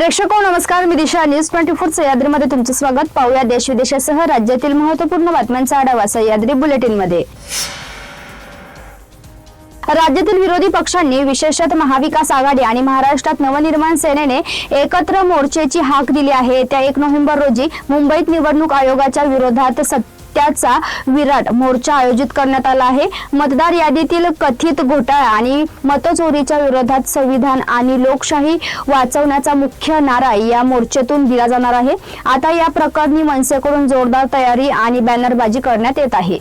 प्रेक्षको नमस्कार. मी Disha. News twenty four सह्याद्रीमध्ये तुमचे स्वागत. पाहूया देश विदेशासह राज्यातील महत्त्वपूर्ण बातम्यांचा आढावा सह्याद्री बुलेटिनमध्ये राज्यातील विरोधी पक्षांनी विशेषतः महाविकास आघाडी आणि महाराष्ट्रात नवनिर्माण सेनेने एकत्र मोर्चेची हाक दिली आहे. त्या एक नोव्हेंबर रोजी मुंबईत निवडणूक आयोगाच्या विरोधात सत्ता त्याचा विराट मोर्चा आयोजित करण्यात आला आहे. मतदार यादीतील कथित घोटाळा आणि मतचोरीच्या विरोधात संविधान आणि लोकशाही वाचवण्याचा मुख्य नारा या मोर्चेतून दिला जाणार आहे. आता या प्रकरणी मनसेकडून जोरदार तयारी आणि बॅनरबाजी करण्यात येत आहे.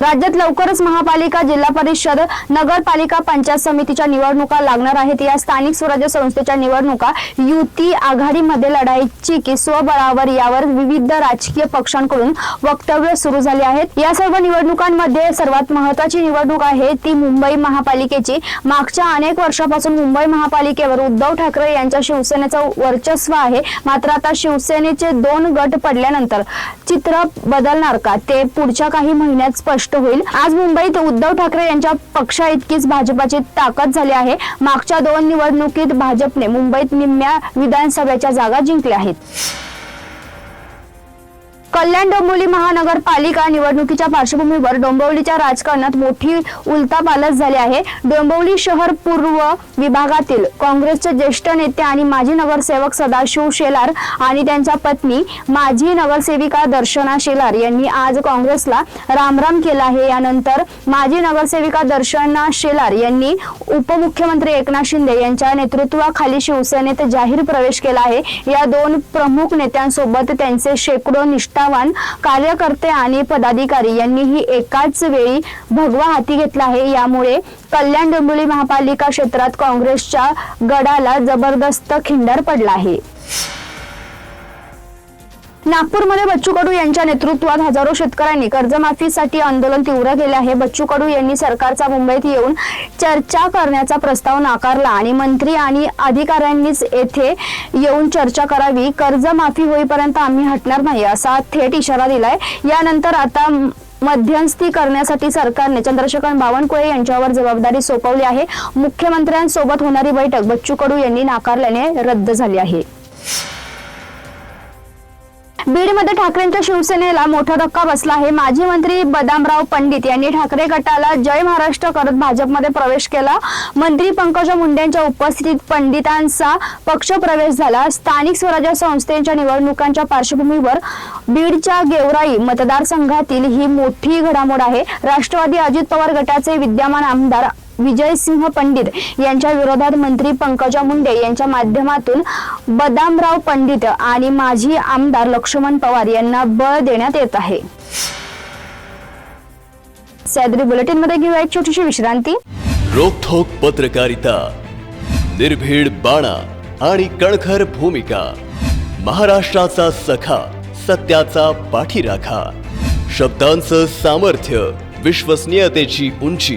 राज्यात लवकरच महापालिका जिल्हा परिषद नगरपालिका पंचायत समितीच्या निवडणुका लागणार आहेत. या स्थानिक स्वराज्य संस्थेच्या निवडणुका युती आघाडीमध्ये लढाईची की स्वबळावर यावर विविध राजकीय पक्षांकडून वक्तव्य सुरू झाले आहेत. या सर्व निवडणुकांमध्ये सर्वात महत्वाची निवडणूक आहे ती मुंबई महापालिकेची. मागच्या अनेक वर्षापासून मुंबई महापालिकेवर उद्धव ठाकरे यांच्या शिवसेनेचं वर्चस्व आहे. मात्र आता शिवसेनेचे दोन गट पडल्यानंतर चित्र बदलणार का? ते पुढच्या काही महिन्यात स्पष्ट होईल. आज मुंबईत उद्धव ठाकरे यांच्या पक्षा इतकीच भाजपाची ताकद झाली आहे. मागच्या दोन निवडणुकीत भाजपने मुंबईत निम्म्या विधानसभेच्या जागा जिंकल्या आहेत. कल्याण डोंबिवली महानगरपालिका निवडणुकीच्या पार्श्वभूमीवर डोंबिवलीच्या राजकारणात मोठी उलथापालथ झाली आहे. डोंबिवली शहर पूर्व विभागातील काँग्रेसचे ज्येष्ठ नेते आणि माजी नगरसेवक सदाशिव शेलार आणि त्यांच्या पत्नी माजी नगरसेविका दर्शना शेलार यांनी आज काँग्रेसला रामराम केला आहे. यानंतर माजी नगरसेविका दर्शना शेलार यांनी उपमुख्यमंत्री एकनाथ शिंदे यांच्या नेतृत्वाखाली शिवसेनेत जाहीर प्रवेश केला आहे. या दोन प्रमुख नेत्यांसोबत त्यांचे शेकडो निष्ठा निष्ठावान कार्यकर्ते आणि पदाधिकारी यांनीही एकाच वेळी भगवा हाती घेतला आहे. यामुळे कल्याण डोंबिवली महापालिका क्षेत्रात काँग्रेसच्या गडाला जबरदस्त खिंडार पडला आहे. नागपूरमध्ये बच्चू कडू यांच्या नेतृत्वात हजारो शेतकऱ्यांनी कर्जमाफीसाठी आंदोलन तीव्र केले आहे. बच्चू कडू यांनी सरकारचा मुंबईत येऊन चर्चा करण्याचा प्रस्ताव नाकारला आणि मंत्री आणि अधिकाऱ्यांनीच येथे येऊन चर्चा करावी. कर्जमाफी होईपर्यंत आम्ही हटणार नाही असा थेट इशारा दिलाय. यानंतर आता मध्यस्थी करण्यासाठी सरकारने चंद्रशेखर बावनकुळे यांच्यावर जबाबदारी सोपवली आहे. मुख्यमंत्र्यांसोबत होणारी बैठक बच्चू कडू यांनी नाकारल्याने रद्द झाली आहे. बीडमध्ये ठाकरेंच्या शिवसेनेला मोठा धक्का बसला आहे. माजी मंत्री बदामराव पंडित यांनी ठाकरे गटाला जय महाराष्ट्र करत भाजपमध्ये प्रवेश केला. मंत्री पंकजा मुंडेंच्या उपस्थितीत पंडितांचा पक्ष प्रवेश झाला. स्थानिक स्वराज्य संस्थेच्या निवडणुकांच्या पार्श्वभूमीवर बीडच्या गेवराई मतदारसंघातील ही मोठी घडामोड आहे. राष्ट्रवादी अजित पवार गटाचे विद्यमान आमदार विजयसिंह पंडित यांच्या विरोधात मंत्री पंकजा मुंडे यांच्या माध्यमातून बदामराव पंडित आणि माजी आमदार लक्ष्मण पवार यांना बळ देण्यात येत आहे. सॅदरी बुलेटिनमध्ये घेऊया एक छोटीशी विश्रांती. रोखोक पत्रकारिता निर्भीड बाणा आणि कणखर भूमिका महाराष्ट्राचा सखा सत्याचा पाठीराखा शब्दांचं सामर्थ्य विश्वसनीयतेची उंची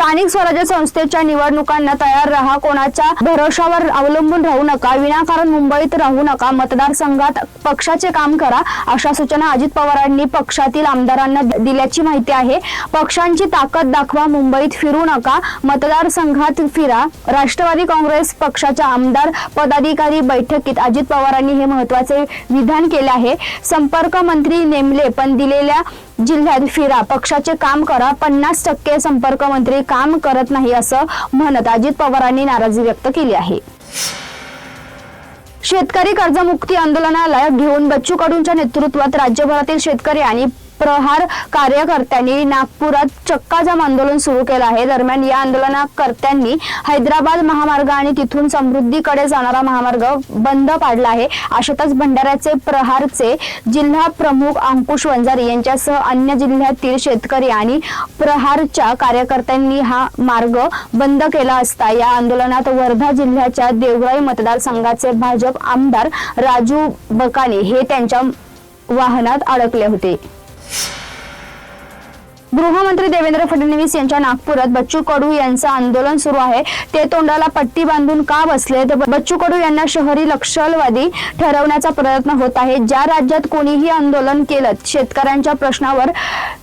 स्थानिक स्वराज्य संस्थेच्या निवडणुकांना तयार राहा कोणाच्या भरोशावर अवलंबून राहू नका विनाकारण मुंबईत राहू नका मतदारसंघात पक्षाचे काम करा अशा सूचना अजित पवारांनी पक्षातील आमदारांना दिल्याची माहिती आहे. पक्षांची ताकद दाखवा मुंबईत फिरू नका मतदारसंघात फिरा. राष्ट्रवादी काँग्रेस पक्षाच्या आमदार पदाधिकारी बैठकीत अजित पवारांनी हे महत्त्वाचे विधान केले आहे. संपर्क मंत्री नेमले पण दिलेल्या जिल्ह्यात फिरा पक्षाचे काम करा पन्नास टक्के संपर्क मंत्री काम करत नाही असं म्हणत अजित पवारांनी नाराजी व्यक्त केली आहे. शेतकरी कर्जमुक्ती आंदोलनाला घेऊन बच्चू कडूंच्या नेतृत्वात राज्यभरातील शेतकरी आणि प्रहार कार्यकर्त्यांनी नागपुरात चक्काजाम आंदोलन सुरू केलं आहे. दरम्यान या आंदोलनकर्त्यांनी हैदराबाद महामार्ग आणि तिथून समृद्धीकडे जाणारा महामार्ग बंद पाडला आहे. अशातच भंडाऱ्याचे प्रहारचे जिल्हा प्रमुख अंकुश वंजारी यांच्यासह अन्य जिल्ह्यातील शेतकरी आणि प्रहारच्या कार्यकर्त्यांनी हा मार्ग बंद केला असता या आंदोलनात वर्धा जिल्ह्याच्या देवराई मतदारसंघाचे भाजप आमदार राजू बकाने हे त्यांच्या वाहनात अडकले होते. गृहमंत्री देवेंद्र फडणवीस यांच्या नागपुरात बच्चू कडू यांचं आंदोलन सुरू आहे. ते तोंडाला पट्टी बांधून का बसले तर बच्चू कडू यांना शहरी लक्षलवादी ठरवण्याचा प्रयत्न होत आहे. ज्या राज्यात कोणीही आंदोलन केलं शेतकऱ्यांच्या प्रश्नावर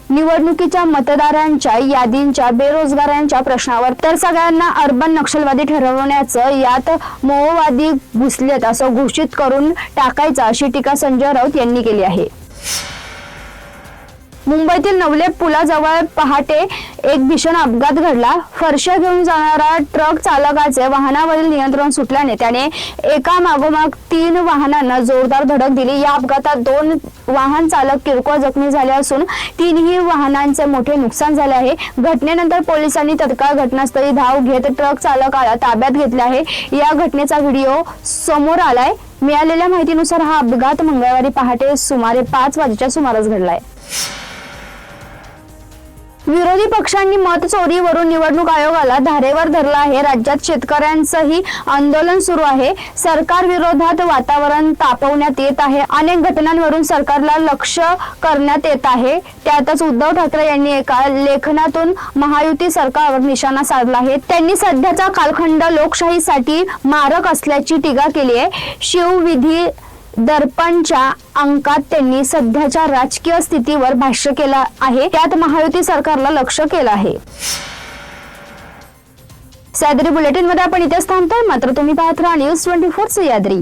निवडणुकीच्या मतदारांच्या यादींच्या बेरोजगारांच्या प्रश्नावर तर सगळ्यांना अर्बन नक्षलवादी ठरवण्याचं यात मोहवादी घुसलेत असं घोषित करून टाकायचं अशी टीका संजय राऊत यांनी केली आहे. मुंबईतील नवले पुलाजवळ पहाटे एक भीषण अपघात घडला. फरशा घेऊन जाणारा ट्रक चालकाचे वाहनावरील नियंत्रण सुटल्याने त्याने एका मागोमाग तीन वाहनांना जोरदार धडक दिली. या अपघातात दोन वाहन चालक किरकोळ जखमी झाले असून तीनही वाहनांचे मोठे नुकसान झाले आहे. घटनेनंतर पोलिसांनी तत्काळ घटनास्थळी धाव घेत ट्रक चालकाला ताब्यात घेतले आहे. या घटनेचा व्हिडिओ समोर आलाय. मिळालेल्या माहितीनुसार हा अपघात मंगळवारी पहाटे सुमारे पाच वाजेच्या सुमारास घडलाय. विरोधी पक्षांनी मत चोरीवरून निवडणूक आयोगाला धारेवर धरला आहे. राज्यात शेतकऱ्यांचंही आंदोलन सुरू आहे. सरकार विरोधात वातावरण तापवण्यात येत आहे. अनेक घटनांवरून सरकारला लक्ष करण्यात येत आहे. त्यातच उद्धव ठाकरे यांनी एका लेखनातून महायुती सरकारवर निशाणा साधला आहे. त्यांनी सध्याचा कालखंड लोकशाहीसाठी मारक असल्याची टीका केली आहे. शिवविधी दर्पणच्या अंकात त्यांनी सध्याच्या राजकीय स्थितीवर भाष्य केलं आहे. त्यात महायुती सरकारला लक्ष केलं आहे. सह्याद्री बुलेटिनमध्ये आपण इथेच थांबतोय. मात्र तुम्ही पाहत राहा न्यूज ट्वेंटी फोर सह्याद्री